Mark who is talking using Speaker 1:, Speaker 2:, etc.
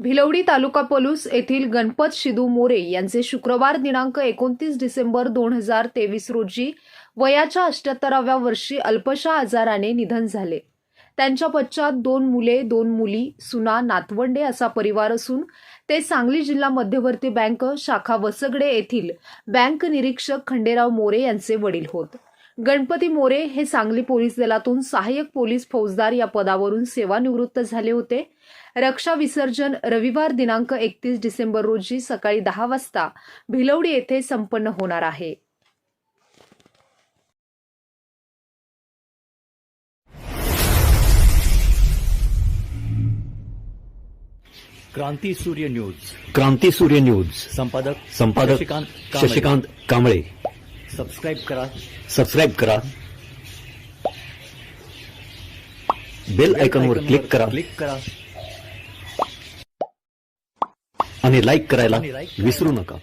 Speaker 1: भिलवडी तालुका पलूस येथील गणपत शिदू मोरे यांचे शुक्रवार दिनांक एकोणतीस डिसेंबर दोन हजार तेवीस रोजी वयाच्या अष्ट्याहत्तराव्या वर्षी अल्पशा आजाराने निधन झाले. त्यांच्या पश्चात दोन मुले दोन मुली सुना नातवंडे असा परिवार असून ते सांगली जिल्हा मध्यवर्ती बँक शाखा वसगडे येथील बँक निरीक्षक खंडेराव मोरे यांचे वडील होत. गणपती मोरे हे सांगली पोलीस दलातून सहाय्यक पोलीस फौजदार या पदावरून सेवानिवृत्त झाले होते. रक्षा विसर्जन रविवार दिनांक एकतीस डिसेंबर रोजी सकाळी दहा वाजता भिलवडी येथे संपन्न होणार आहे.
Speaker 2: क्रांती सूर्य न्यूज.
Speaker 3: क्रांती सूर्य न्यूज.
Speaker 2: संपादक
Speaker 3: संपादक
Speaker 2: शशिकांत.
Speaker 3: शशिकांत कांबळे.
Speaker 2: सबस्क्राईब करा.
Speaker 3: सबस्क्राईब करा. बेल आयकॉनवर क्लिक करा.
Speaker 2: क्लिक करा.
Speaker 3: आणि लाईक करायला विसरू नका.